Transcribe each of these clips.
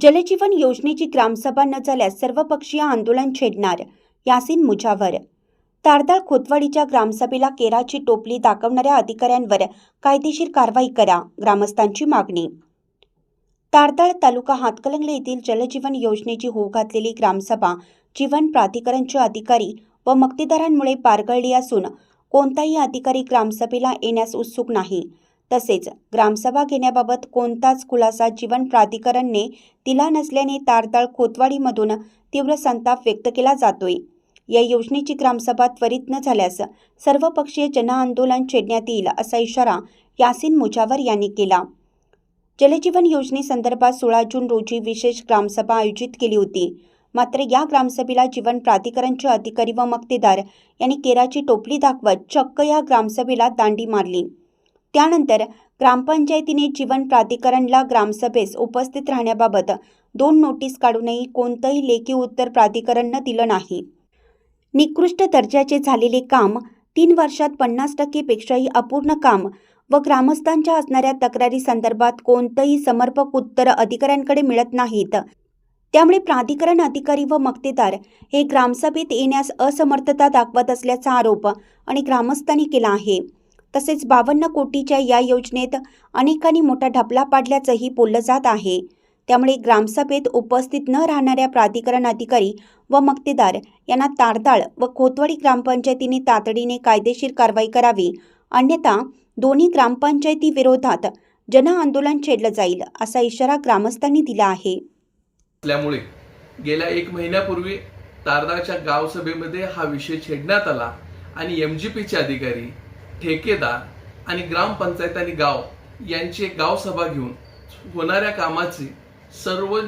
जलजीवन योजनेची ग्रामसभा न झाल्यास सर्वपक्षीय आंदोलन छेडणार यासिन मुजावर तारदाळ खोतवाडीच्या ग्रामसभेला केराची टोपली दाखवणाऱ्या अधिकाऱ्यांवर कायदेशीर कारवाई करा ग्रामस्थांची मागणी. तारदाळ तालुका हातकलंगले येथील जलजीवन योजनेची होऊ घातलेली ग्रामसभा जीवन प्राधिकरणचे अधिकारी व मक्तेदारांमुळे पारगळली असून कोणताही अधिकारी ग्रामसभेला येण्यास उत्सुक नाही. तसेच ग्रामसभा घेण्याबाबत कोणताच खुलासा जीवन प्राधिकरणने दिला नसल्याने तारदाळ खोतवाडीमधून तीव्र संताप व्यक्त केला जातोय. या योजनेची ग्रामसभा त्वरित न झाल्यास सर्वपक्षीय जनआंदोलन छेडण्यात येईल असा इशारा यासिन मुजावर यांनी केला. जलजीवन योजनेसंदर्भात सोळा जून रोजी विशेष ग्रामसभा आयोजित केली होती. मात्र या ग्रामसभेला जीवन प्राधिकरणचे अधिकारी व मक्तेदार यांनी केराची टोपली दाखवत चक्क या ग्रामसभेला दांडी मारली. त्यानंतर ग्रामपंचायतीने जीवन प्राधिकरणला ग्रामसभेस उपस्थित राहण्याबाबत दोन नोटीस काढूनही कोणतंही लेखी उत्तर प्राधिकरणनं दिलं नाही. निकृष्ट दर्जाचे झालेले काम तीन वर्षात पन्नास टक्केपेक्षाही अपूर्ण काम व ग्रामस्थांच्या असणाऱ्या तक्रारी संदर्भात कोणतंही समर्पक उत्तर अधिकाऱ्यांकडे मिळत नाहीत. त्यामुळे प्राधिकरण अधिकारी व मक्तेदार हे ग्रामसभेत येण्यास असमर्थता दाखवत असल्याचा आरोप आणि ग्रामस्थांनी केला आहे. तसेच बावन्न कोटीच्या या योजनेत अनेकांनी मोठा ढपला पाडल्याचंही बोललं जात आहे. त्यामुळे ग्रामसभेत उपस्थित न राहणाऱ्या प्राधिकरण अधिकारी व मक्तेदार यांना तारदाळ व खोतवाडी ग्रामपंचायतीने तातडीने कायदेशीर कारवाई करावी अन्यथा दोन्ही ग्रामपंचायती विरोधात जनआंदोलन छेडलं जाईल असा इशारा ग्रामस्थांनी दिला आहे. असल्यामुळे गेल्या एक महिन्यापूर्वी तारदाळच्या गावसभेमध्ये हा विषय छेडण्यात आला आणि एम जी पीचे अधिकारी ठेकेदार आणि ग्रामपंचायत आणि गाव यांची एक गावसभा घेऊन होणाऱ्या कामाची सर्व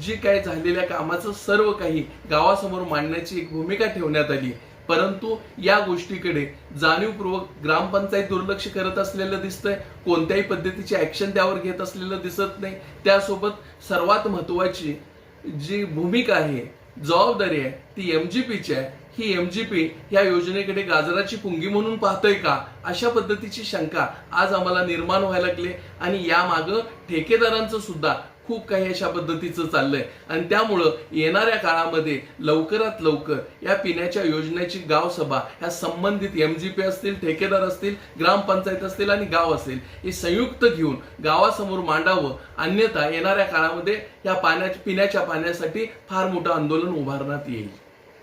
जी काय झालेल्या कामाचं सर्व काही गावासमोर मांडण्याची एक भूमिका ठेवण्यात आली परंतु या गोष्टीकडे जाणीवपूर्वक ग्रामपंचायत दुर्लक्ष करत असलेलं दिसतंय. कोणत्याही पद्धतीची ऍक्शन त्यावर घेत असलेलं दिसत नाही. त्यासोबत सर्वात महत्वाची जी भूमिका आहे जबाबदारी आहे ती एम जी पीची आहे. ही एम जी पी या योजनेकडे गाजराची पुंगी म्हणून पाहतोय का? अशा पद्धतीची शंका आज आम्हाला निर्माण व्हायला लागली आणि यामागं ठेकेदारांचं सुद्धा खूप काही अशा पद्धतीचं चाललंय. आणि त्यामुळं येणाऱ्या काळामध्ये लवकरात लवकर या पिण्याच्या योजनेची गावसभा ह्या संबंधित एम जी पी असतील ठेकेदार असतील ग्रामपंचायत असतील आणि गाव असेल हे संयुक्त घेऊन गावासमोर मांडावं. अन्यथा येणाऱ्या काळामध्ये या पाण्या पिण्याच्या पाण्यासाठी फार मोठं आंदोलन उभारण्यात येईल.